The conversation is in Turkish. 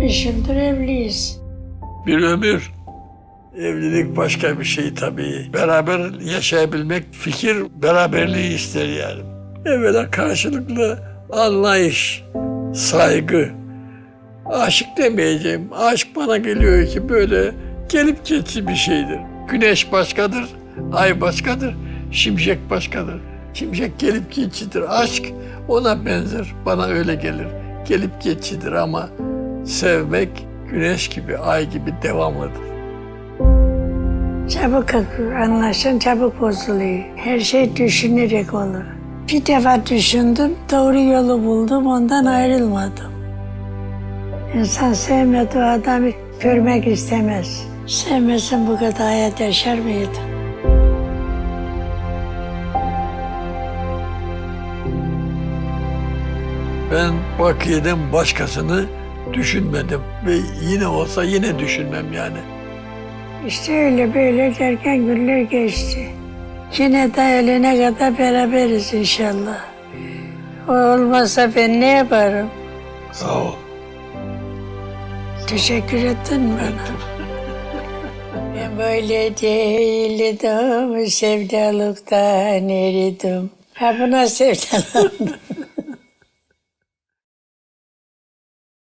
Beş yıldır evliyiz. Bir ömür. Evlilik başka bir şey tabii. Beraber yaşayabilmek fikir beraberliği ister yani. Evvela karşılıklı anlayış, saygı. Aşık demeyeceğim. Aşk bana geliyor ki böyle gelip geçici bir şeydir. Güneş başkadır, ay başkadır, şimşek başkadır. Şimşek gelip geçicidir. Aşk ona benzer, bana öyle gelir. Gelip geçicidir ama sevmek güneş gibi, ay gibi devamlıdır. Çabuk anlaşın, çabuk bozuluyor. Her şey düşünerek olur. Bir defa düşündüm, doğru yolu buldum, ondan ayrılmadım. İnsan sevmediği adamı görmek istemez. Sevmesin bu kadar hayat yaşar mıydı? Ben Bakiye'den başkasını düşünmedim ve yine olsa yine düşünmem yani. İşte öyle böyle derken günler geçti. Yine de ölene kadar beraberiz inşallah. O olmasa ben ne yaparım? Sağ ol. Teşekkür ettin mi bana? Ben böyle değildim, sevdalıktan eridim. Ha buna sevdalandım.